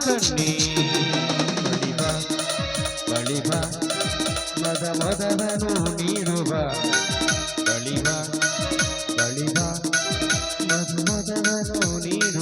ಕಣ್ಣಿ. ಬಳಿಬ ಬಳಿಬ ನೀಡುವ. ಬಳಿಬ ಬಳಿಬ ಮದ ಮದದನು ನೀಡುವ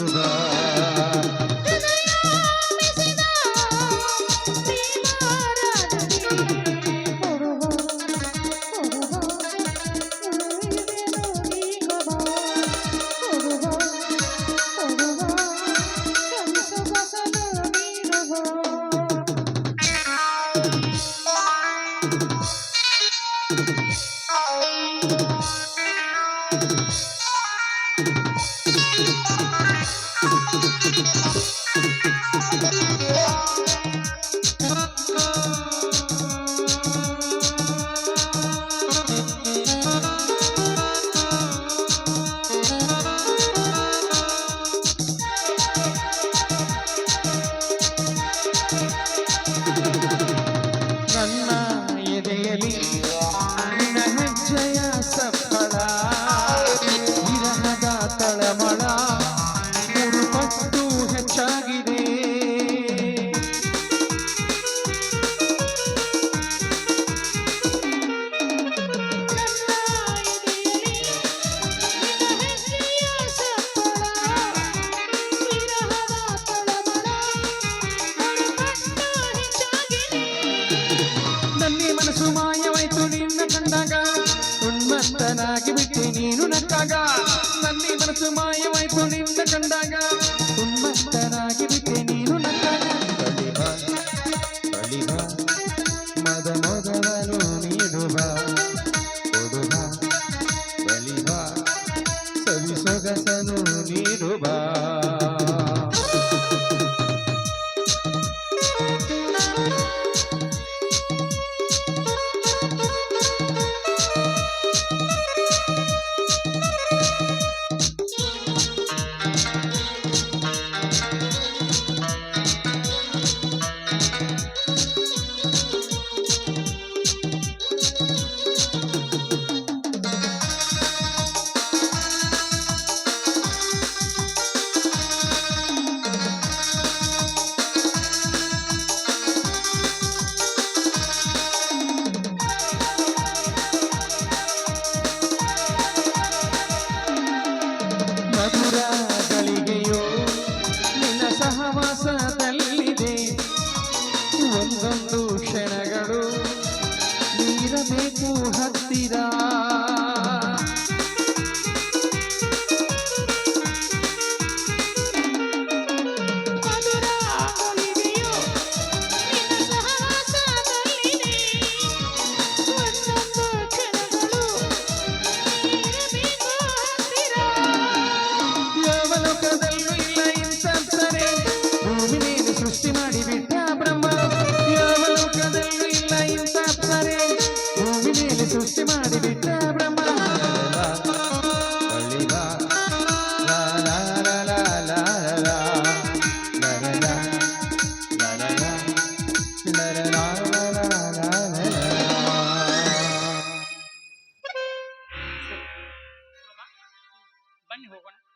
ನಷ್ಟನಾಗಿ ಬಿಟ್ಟೆ ನೀನು ನಕ್ಕಾಗ. सदा ಸೃಷ್ಟಿ ಮಾಡಿಬಿಟ್ಟ ಬ್ರಹ್ಮ. ಬನ್ನಿ ಹೋಗೋಣ.